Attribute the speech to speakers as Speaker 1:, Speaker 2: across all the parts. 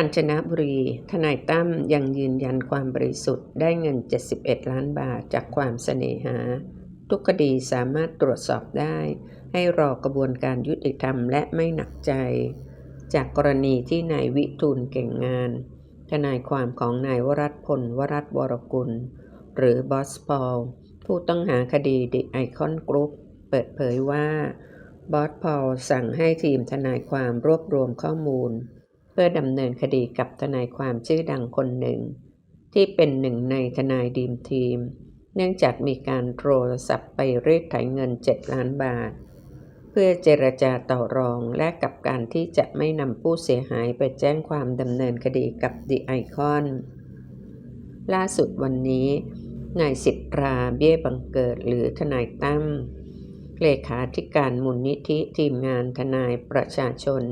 Speaker 1: กาญจนบุรี ทนายตั้มยังยืนยันความบริสุทธิ์ได้เงิน 71 ล้านบาทจากความเสน่หา ทุกคดีสามารถตรวจสอบได้ ให้รอกระบวนการยุติธรรมและไม่หนักใจ จากกรณีที่นายวิทูลเก่งงาน ทนายความของนายวรัตพลวรัตวรกุล หรือบอสพอล ผู้ต้องหาคดีดิไอคอนกรุ๊ปเปิดเผยว่าบอสพอลสั่งให้ทีมทนายความรวบรวมข้อมูล พื่อดำเนินคดีกับทนายความชื่อดังคนหนึ่ง ที่เป็นหนึ่งในทนายดีมทีม เนื่องจากมีการโทรศัพท์ไปเรียกไถเงิน 7 ล้านบาท เพื่อเจรจาต่อรองและกับการที่จะไม่นำผู้เสียหายไปแจ้งความดำเนินคดีกับดิไอคอนล่าสุดวันนี้นายสิทธราเบี้ยบังเกิดหรือทนายตั้มเลขาธิการมูลนิธิทีมงานทนายประชาชน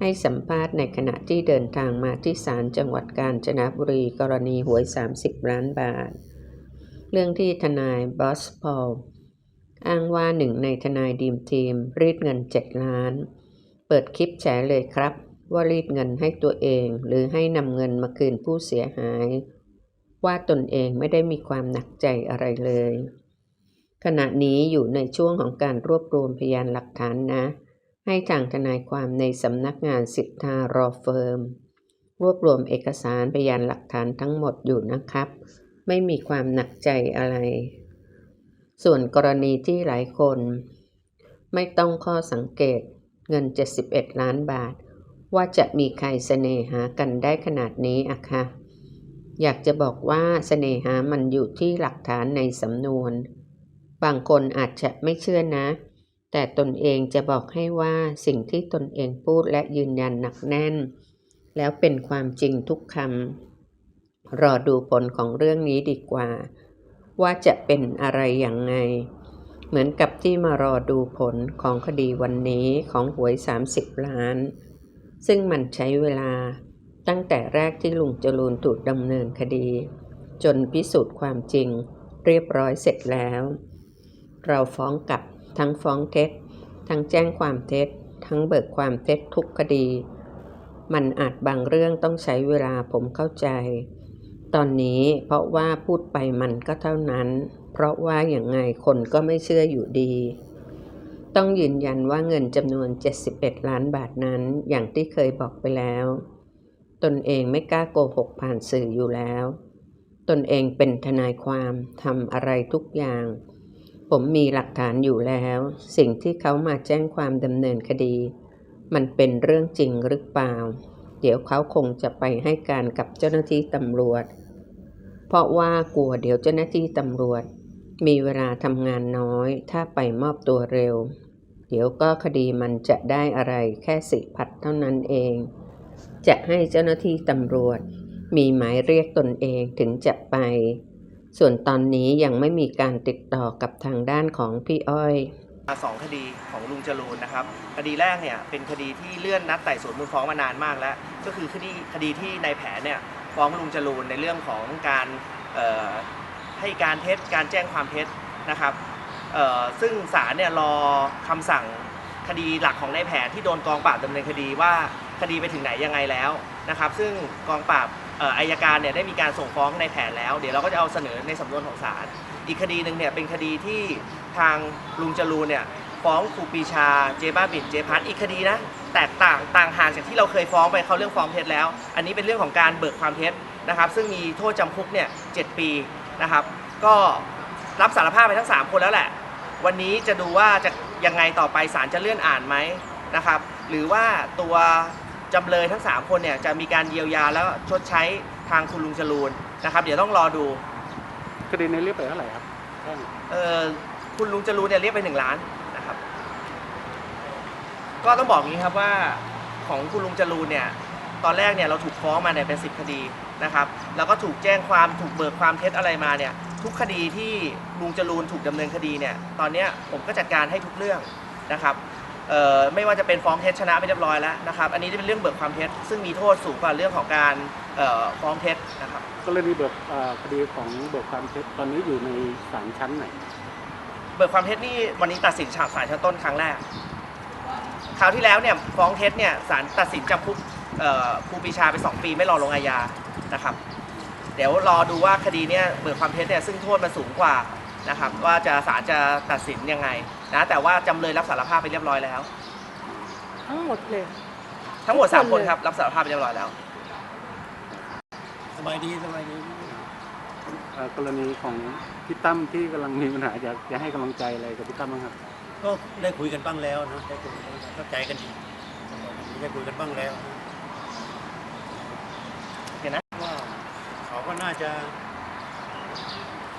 Speaker 1: ให้สัมภาษณ์ในขณะที่เดินทางมาที่ศาลจังหวัดกาญจนบุรีกรณีหวย 30 ล้านบาท เรื่องที่ทนายบอสพอลอ้างว่าหนึ่งในทนายดีมทีม รีดเงิน 7 ล้าน เปิดคลิปแฉเลยครับ ว่ารีดเงินให้ตัวเอง หรือให้นำเงินมาคืนผู้เสียหาย ว่าตนเองไม่ได้มีความหนักใจอะไรเลย ขณะนี้อยู่ในช่วงของการรวบรวมพยานหลักฐานนะ ให้ทางทนายความในสำนักงานสิทธารอเฟิร์ม รวบรวมเอกสารพยานหลักฐานทั้งหมดอยู่นะครับ ไม่มีความหนักใจอะไร ส่วนกรณีที่หลายคน ไม่ต้องข้อสังเกตเงิน 71 ล้านบาท ว่าจะมีใครเสน่หากันได้ขนาดนี้อะคะอยากจะบอกว่าเสน่หามันอยู่ที่หลักฐานในสำนวน บางคนอาจจะไม่เชื่อนะ แต่ตนเองจะบอกให้ว่าสิ่งที่ตนเองพูดและยืนยันหนักแน่น แล้วเป็นความจริงทุกคำรอดูผลของเรื่องนี้ดีกว่า ว่าจะเป็นอะไรอย่างไง เหมือนกับที่มารอดูผลของคดีวันนี้ของหวย 30 ล้าน ซึ่งมันใช้เวลาตั้งแต่แรกที่ลุงจรูนถูกดำเนินคดี จนพิสูจน์ความจริงเรียบร้อยเสร็จแล้ว เราฟ้องกลับ ทั้งฟ้องเท็จ ทั้งแจ้งความเท็จ ทั้งเบิกความเท็จทุกคดี มันอาจบางเรื่องต้องใช้เวลาผมเข้าใจ ตอนนี้เพราะว่าพูดไปมันก็เท่านั้น เพราะว่าอย่างไงคนก็ไม่เชื่ออยู่ดี ต้องยืนยันว่าเงินจำนวน 71 ล้านบาทนั้นอย่างที่เคยบอกไปแล้ว ตนเองไม่กล้าโกหกผ่านสื่ออยู่แล้ว ตนเองเป็นทนายความทำอะไรทุกอย่าง ผมมีหลักฐานอยู่แล้ว สิ่งที่เขามาแจ้งความดำเนินคดี มันเป็นเรื่องจริงหรือเปล่า เดี๋ยวเขาคงจะไปให้การกับเจ้าหน้าที่ตำรวจ เพราะว่ากลัวเดี๋ยวเจ้าหน้าที่ตำรวจ มีเวลาทำงานน้อย ถ้าไปมอบตัวเร็ว เดี๋ยวก็คดีมันจะได้อะไรแค่สิพัดเท่านั้นเอง จะให้เจ้าหน้าที่ตำรวจ มีหมายเรียกตนเองถึงจะไป ส่วนตอนนี้ยังไม่มีการติดต่อกับทางด้านของพี่อ้อย
Speaker 2: มาสองคดีของลุงจรูนนะครับคดีแรกเนี่ยเป็นคดีที่เลื่อนนัดไต่สวนมูลฟ้องมานานมากแล้ว ก็คือคดีคดีที่นายแผนเนี่ยฟ้องลุงจรูนในเรื่องของการให้การเท็จการแจ้งความเท็จนะครับซึ่งศาลเนี่ยรอคำสั่งคดีหลักของนายแผนที่โดนกองปราบดำเนินคดีว่าคดีไปถึงไหนยังไงแล้วนะครับ ซึ่งกองปราบ อายการเนี่ยได้มีการส่งฟ้องในแผนแล้ว เดี๋ยวเราก็จะเอาเสนอในสำนวนของศาลอีกคดีหนึ่งเนี่ยเป็นคดีที่ทางลุงจรูนเนี่ยฟ้องครูปีชาเจ๊บ้าบินเจ๊พัดอีกคดีนะแตกต่างต่างห่างจากที่เราเคยฟ้องไปเขาเรื่องฟ้องเท็จแล้ว อันนี้เป็นเรื่องของการเบิกความเท็จนะครับ ซึ่งมีโทษจำคุกเนี่ยเปีนะครับ ก็รับสารภาพไปทั้ง 3 คนแล้วแหละ วันนี้จะดูว่าจะยังไงต่อไปศาลจะเลื่อนอ่านไหมนะครับ หรือว่าตัว จำเลยทั้ง 3 คนเนี่ยจะมีการเยียวยาแล้วชดใช้ทางคุณลุงจรูนนะครับ เดี๋ยวต้องรอดู
Speaker 3: คดีนี้เรียกไปเท่าไหร่ครับแพ่ง
Speaker 2: เอ่อคุณลุงจรูนเนี่ยเรียกไปหนึ่งล้านนะครับ ก็ต้องบอกอย่างนี้ครับว่าของคุณลุงจรูนเนี่ยตอนแรกเนี่ยเราถูกฟ้องมาเนี่ยเป็นสิบคดีนะครับแล้วก็ถูกแจ้งความถูกเบิกความเท็จอะไรมาเนี่ยทุกคดีที่ลุงจรูนถูกดำเนินคดีเนี่ยตอนเนี้ยผมก็จัดการให้ทุกเรื่องนะครับเอ่อ ไม่ว่าจะเป็นฟ้องเท็จชนะไปเรียบร้อยแล้วนะครับ อันนี้จะเป็นเรื่องเบิกความเท็จซึ่งมีโทษสูงกว่าเรื่องของการเอ่อฟ้องเท็จนะครับ
Speaker 3: กรณีเบิกเอ่อคดีของเบิกความเท็จตอนนี้อยู่ในศาลชั้นไหน
Speaker 2: เบิกความเท็จนี่วันนี้ตัดสินฉากสารชั้นต้นครั้งแรก คราวที่แล้วเนี่ยฟ้องเท็จเนี่ยศาลตัดสินจำคุกเอ่อครูปรีชาไป 2 ปีไม่รอลงอาญานะครับ เดี๋ยวรอดูว่าคดีเนี้ยเบิกความเท็จเนี่ยซึ่งโทษมันสูงกว่านะครับว่าจะศาลจะตัดสินยังไง นะแต่ว่าจำเลยรับสารภาพไปเรียบร้อยแล้ว
Speaker 4: ทั้งหมดเลย
Speaker 2: ทั้งหมด
Speaker 4: ทุกคน
Speaker 2: 3คน
Speaker 4: เลย
Speaker 2: ครับรับสารภาพไปเรียบร้อยแล้ว
Speaker 5: สบายดีสบายดี
Speaker 3: เอ่อกรณีของพี่ตั้มที่กำลังมีปัญหาอยากจะให้กำลังใจอะไรกับพี่ตั้มบ้างครับ
Speaker 5: ก็ได้คุยกันบ้างแล้วนะได้คุยกันเข้าใจกันดีได้คุยกันบ้างแล้วนะ
Speaker 2: เห็นนะ
Speaker 5: ว่าเขาก็น่าจะ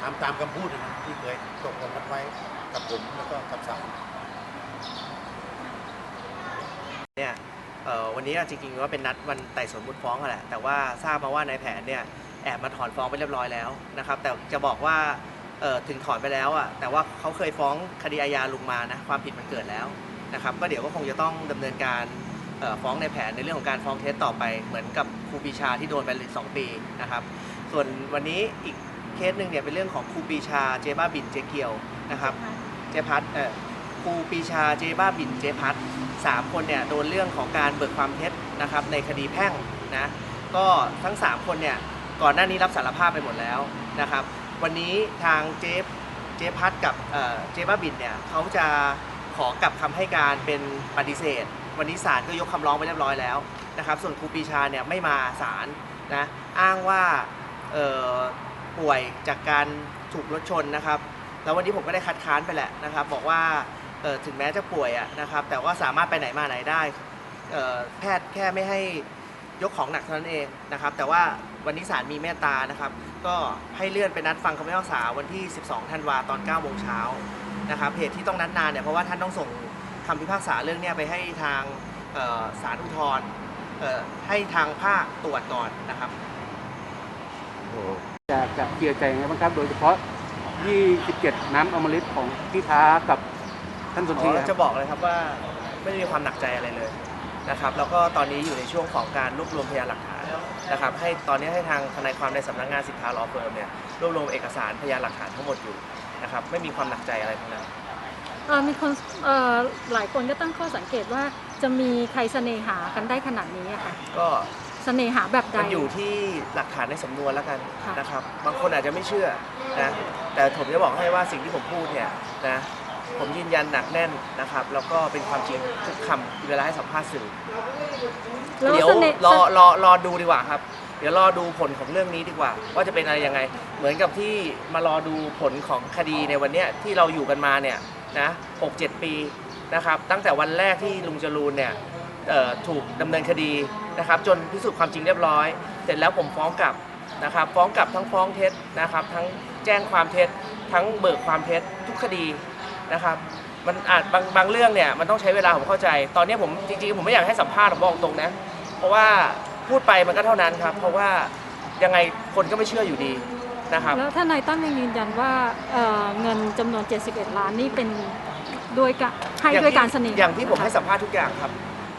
Speaker 5: ทำตามคำพูดนะที่เคยตกลงกันไว้กับผมแล้วก็กับศาล
Speaker 2: เนี่ยวันนี้จริงๆว่าเป็นนัดวันไต่สวนมูลฟ้องแหละแต่ว่าทราบมาว่านายแผนเนี่ยแอบมาถอนฟ้องไปเรียบร้อยแล้วนะครับแต่จะบอกว่าถึงถอนไปแล้วอะแต่ว่าเขาเคยฟ้องคดีอาญาลุงมานะความผิดมันเกิดแล้วนะครับก็เดี๋ยวก็คงจะต้องดำเนินการฟ้องในายแผนในเรื่องของการฟ้องเท็จต่อไปเหมือนกับครูปีชาที่โดนไปเลยสองปีนะครับส่วนวันนี้อีก เคสหนึ่งเนี่ยเป็นเรื่องของครูปรีชาเจบ้าบินเจเกียวนะครับเจพัทเอ่อครูปรีชาเจบ้าบินเจพัทสามคนเนี่ยโดนเรื่องของการเบิกความเท็จนะครับในคดีแพ่งนะก็ทั้ง 3 คนเนี่ยก่อนหน้านี้รับสารภาพไปหมดแล้วนะครับ วันนี้ทางเจฟเจพัทกับเอ่อเจบ้าบินเนี่ยเขาจะขอกลับคำให้การเป็นปฏิเสธ วันนี้ศาลก็ยกคำร้องไปเรียบร้อยแล้วนะครับ ส่วนครูปรีชาเนี่ยไม่มาศาลนะอ้างว่าเอ่อ ป่วยจากการถูกรถชนนะครับ แล้ววันนี้ผมก็ได้คัดค้านไปแหละนะครับ บอกว่าถึงแม้จะป่วยอะนะครับ แต่ว่าสามารถไปไหนมาไหนได้แพทย์แค่ไม่ให้ยกของหนักเท่านั้นเองนะครับ แต่ว่าวันนี้ศาลมีเมตตานะครับ ก็ให้เลื่อนไปนัดฟังคำพิพากษาวันที่ 12 ธันวาตอน9โมงเช้านะครับเหตุที่ต้องนัดนานเนี่ยเพราะว่าท่านต้องส่งคำพิพากษาเรื่องนี้ไปให้ทางศาลอุทธรณ์ให้ทางภาคตรวจก่อนนะครับ
Speaker 3: อ ยากจะเคลียร์ใจยังไงบ้างครับ โดยเฉพาะ 27 น้ำอมฤตของพี่ท้ากับท่านสน
Speaker 2: อ๋
Speaker 3: ธิ
Speaker 2: อ
Speaker 3: ค
Speaker 2: จะ
Speaker 3: รับ
Speaker 2: บอกเลยครับว่าไม่ได้มีความหนักใจอะไรเลยนะครับ แล้วก็ตอนนี้อยู่ในช่วงของการรวบรวมพยานหลักฐานนะครับ ให้ตอนนี้ให้ทางทนายความในสำนักงานสิทธาลอเฟิร์มเนี่ยรวบรวมเอกสารพยานหลักฐานทั้งหมดอยู่นะครับ ไม่มีความหนักใจอะไรทั้งนั้น
Speaker 4: เอ่อมีคนเอ่อหลายคนก็ตั้งข้อสังเกตว่าจะมีใครเสน่หากันได้ขนาดนี้อะค่ะ
Speaker 2: ก็
Speaker 4: เสน่หาแบบใด
Speaker 2: มันอยู่ที่หลักฐานในสำนวนแล้วกัน
Speaker 4: ค่ะ
Speaker 2: นะครับ บางคนอาจจะไม่เชื่อนะแต่ผมจะบอกให้ว่าสิ่งที่ผมพูดเนี่ยนะผมยืนยันหนักแน่นนะครับ แล้วก็เป็นความจริงทุกคำเวลาให้สัมภาษณ์สื่อ
Speaker 4: แล้ว
Speaker 2: เดี๋ยว
Speaker 4: เสน่ห์
Speaker 2: รอรอรอดูดีกว่าครับ เดี๋ยวรอดูผลของเรื่องนี้ดีกว่า ว่าจะเป็นอะไรยังไง เหมือนกับที่มารอดูผลของคดีในวันเนี้ยที่เราอยู่กันมาเนี่ยนะหกเจ็ดปีนะครับ ตั้งแต่วันแรกที่ลุงจรูนเนี่ยเอ่อ ถูกดำเนินคดีนะครับจนพิสูจน์ความจริงเรียบร้อย เสร็จแล้วผมฟ้องกลับนะครับฟ้องกลับทั้งฟ้องเท็จนะครับ ทั้งแจ้งความเท็จ ทั้งเบิกความเท็จทุกคดีนะครับมันอาจบางบางเรื่องเนี่ยมันต้องใช้เวลาผมเข้าใจ ตอนนี้ผมจริงๆผมไม่อยากให้สัมภาษณ์ผมบอกตรงนะเพราะว่าพูดไปมันก็เท่านั้นครับ เพราะว่ายังไงคนก็ไม่เชื่ออยู่ดีนะครับ
Speaker 4: แล้วท่านนายตั้มยังยืนยันว่าเอ่อเงินจำนวน 71 ล้านนี่เป็นด้วยกะให้ด้วยการเสน่หา
Speaker 2: อย่างที่ผมให้
Speaker 4: นะคะ
Speaker 2: สัมภาษณ์ทุกอย่างครับ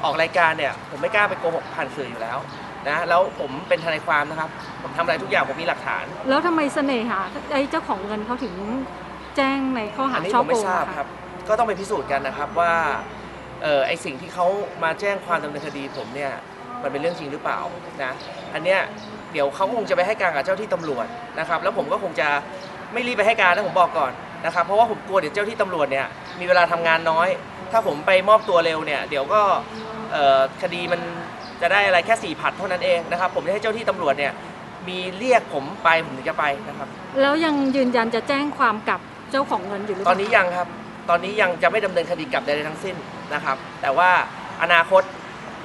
Speaker 2: ออกรายการเนี่ยผมไม่กล้าไปโกหกผ่านสื่ออยู่แล้วนะแล้วผมเป็นทนายความนะครับ ผมทำอะไรทุกอย่างผมมีหลักฐาน
Speaker 4: แล้วทำไมเสน่หาไอ้เจ้าของเงินเขาถึงแจ้งในข้อหา
Speaker 2: อันนี้
Speaker 4: ช่อ
Speaker 2: ผม
Speaker 4: โก
Speaker 2: ไม่
Speaker 4: ง
Speaker 2: ทราบ
Speaker 4: อะะ
Speaker 2: ครับ ก็ต้องไปพิสูจน์กันนะครับว่าเออไอสิ่งที่เขามาแจ้งความดำเนินคดีผมเนี่ยมันเป็นเรื่องจริงหรือเปล่านะอันเนี้ยเดี๋ยวเขาคงจะไปให้การกับเจ้าที่ตำรวจนะครับ แล้วผมก็คงจะไม่รีบไปให้การนะผมบอกก่อนนะครับ เพราะว่าผมกลัวเดี๋ยวเจ้าที่ตำรวจเนี่ยมีเวลาทำงานน้อย ถ้าผมไปมอบตัวเร็วเนี่ยเดี๋ยวก็เอ่อ คดีมันจะได้อะไรแค่สี่ผัดเท่านั้นเองนะครับผมจะให้เจ้าที่ตำรวจเนี่ยมีเรียกผมไปผมถึงจะไปนะครับ
Speaker 4: แล้วยังยืนยันจะแจ้งความกับเจ้าของเงินอยู่หรือ
Speaker 2: ต
Speaker 4: เป
Speaker 2: อ
Speaker 4: ล่าน
Speaker 2: นี้ยังครับ ตอนนี้ยังจะไม่ดำเนินคดีกับใดๆทั้งสิ้นนะครับ แต่ว่าอนาคต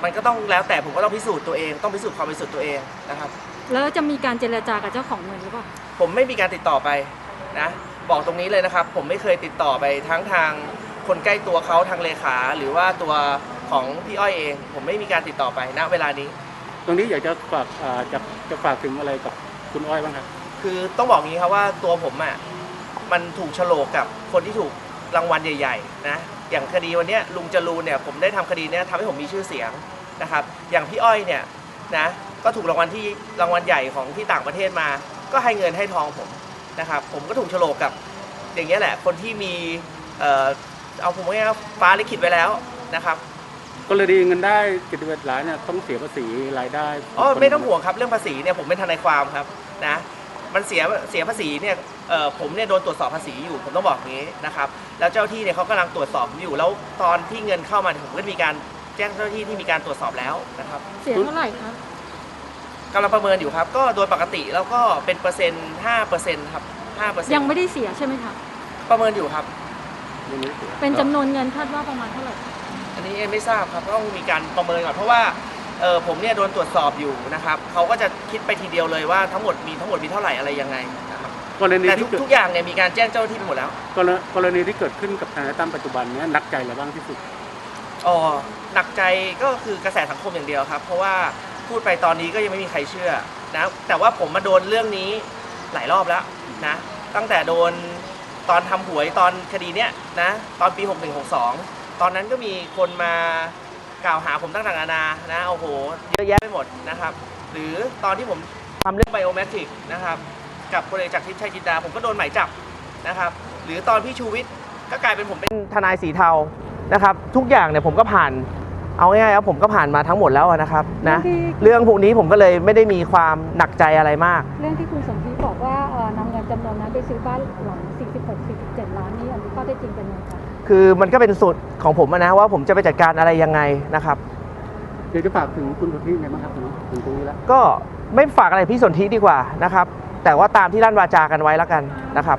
Speaker 2: มันก็ต้องแล้วแต่ผมก็ต้องพิสูจน์ตัวเอง ต้องพิสูจน์ความบริสุทธิ์ตัวเองนะครับ
Speaker 4: แล้วจะมีการเจรจากับเจ้าของเงินหรือเปล่า
Speaker 2: ผมไม่มีการติดต่อไปนะบอกตรงนี้เลยนะครับ ผมไม่เคยติดต่อไปทั้งทางคนใกล้ตัวเขาทางเลขา หรือว่าตัว ของพี่อ้อยเอง ผมไม่มีการติดต่อไปณเวลานี้
Speaker 3: ตรงนี้อยากจะฝากอ่าจะจะฝากถึงอะไรกับคุณอ้อยบ้างครับ
Speaker 2: คือต้องบอกงี้ครับว่าตัวผมอะมันถูกโฉลกกับคนที่ถูกรางวัลใหญ่ๆนะอย่างคดีวันเนี้ยลุงจรูนเนี่ยผมได้ทำคดีเนี้ยทำให้ผมมีชื่อเสียงนะครับอย่างพี่อ้อยเนี่ยนะก็ถูกรางวัลที่รางวัลใหญ่ของที่ต่างประเทศมา ก็ให้เงินให้ทองผมนะครับผมก็ถูกโฉลกกับอย่างเงี้ยแหละคนที่มีเอ่อเอาผมว่าฟ้าลิขิตไว้แล้วนะครับ
Speaker 3: กรณีเงินได้71ล้านเนี่ยต้องเสียภาษีรายได้
Speaker 2: อ๋อไม่ต้องห่วงครับเรื่องภาษีเนี่ยผมเป็นทนายความครับนะมันเสียเสียภาษีเนี่ยเอ่อผมเนี่ยโดนตรวจสอบภาษีอยู่ผมต้องบอกอย่างนี้นะครับแล้วเจ้าที่เนี่ยเขากำลังตรวจสอบผมอยู่แล้วตอนที่เงินเข้ามาเนี่ยผมก็มีการแจ้งเจ้าหน้าที่ที่มีการตรวจสอบแล้วนะครับ
Speaker 4: เสียเท่าไหร่ครับ
Speaker 2: กำลังประเมินอยู่ครับ ก็โดยปกติแล้วก็เป็นเปอร์เซ็นต์ห้าเปอร์เซ็นต์ครับห้าเปอร์เซ็นต์
Speaker 4: ยังไม่ได้เสียใช่ไหมคะ
Speaker 2: ประเมินอยู่ครับ
Speaker 3: ยังไม่ได้เสีย
Speaker 4: เป็นจำนวนเงินคาดว่าประมาณเท่าไหร่
Speaker 2: อั นนี้เอ็มไม่ทราบครับต้องมีการประเมินก่อนเพราะว่าเออผมเนี่ยโดนตรวจสอบอยู่นะครับเขาก็จะคิดไปทีเดียวเลยว่าทั้งหมดมีทั้งหมดมีเท่าไหร่อะไรยังไงนะครับ
Speaker 3: กรณี
Speaker 2: แต่
Speaker 3: ที่
Speaker 2: ทุก
Speaker 3: เกิด
Speaker 2: ทุกอย่างเนี่ยมีการแจ้งเจ้าหน้าที่ไปหมดแล้ว
Speaker 3: กรณกรณีที่เกิดขึ้นกับทนายตั้มปัจจุบันเนี้ยหนักใจอะไรบ้างที่สุด
Speaker 2: อ๋อหนักใจก็คือกระแสสังคมอย่างเดียวครับ เพราะว่าพูดไปตอนนี้ก็ยังไม่มีใครเชื่อนะแต่ว่าผมมาโดนเรื่องนี้หลายรอบแล้วนะตั้งแต่โดนตอนทำหวยตอนคดีเนี้ยนะตอนปี 6162 ตอนนั้นก็มีคนมากล่าวหาผมต่างๆนานานะโอ้โหเยอะแยะไปหมดนะครับ หรือตอนที่ผมทำเรื่องไบโอเมตริกนะครับ กับพลเอกจากรทิพย์ชัยจินดาผมก็โดนหมายจับนะครับ หรือตอนพี่ชูวิทย์ก็กลายเป็นผมเป็นทนายสีเทานะครับ ทุกอย่างเนี่ยผมก็ผ่านเอาง่ายๆครับผมก็ผ่านมาทั้งหมดแล้วอะนะครับนะ
Speaker 4: ที่
Speaker 2: เรื่องพวกนี้ผมก็เลยไม่ได้มีความหนักใจอะไรมาก
Speaker 4: เรื่องที่คุณสมคิดบอกว่าเอ่อนำเงินจำนวนนั้นไปซื้อบ้านหลัง 46-47 ล้านนี่อันนี้ข้อเท็จจริงเป็นยังไงคะ
Speaker 2: คือมันก็เป็นสูตรของผมอะนะว่าผมจะไปจัดการอะไรยังไงนะครับ
Speaker 3: เดี๋ยวจะฝากถึงคุณสุทธิไงบ้างครับถึงตรงนี้แล้ว
Speaker 2: ก็ไม่ฝากอะไรพี่สนธิดีกว่านะครับ แต่ว่าตามที่ลั่นวาจากันไว้แล้วกันนะครับ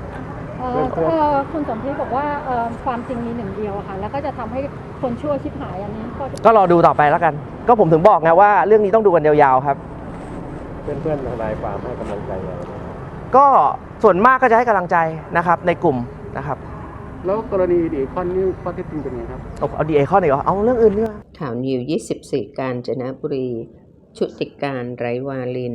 Speaker 4: เอ่อเอ่อคุณสมคิดบอกว่าเอ่อความจริงมีหนึ่งเดียวอะค่ะ แล้วก็จะทำให้คนชั่วชิบหายอันนี้ข้อเท็จจริง
Speaker 2: ก็รอดูต่อไปแล้วกัน ก็ผมถึงบอกไงว่าเรื่องนี้ต้องดูกันยาวๆครับ
Speaker 3: เพื่อนๆทนายความให้กำลังใจอะไร
Speaker 2: ก็ส่วนมากก็จะให้กำลังใจนะครับในกลุ่มนะครับ
Speaker 3: แล้วกรณีดีคอนนี่ข้อเท็จจริงเป็นไงครับ
Speaker 2: เอาเอาดีเอข้อไหนก่อนเอาเรื่องอื่นดีกว่า
Speaker 1: ข่าวนิว 24 กาญจนบุรี ชุติการไร้วาลิน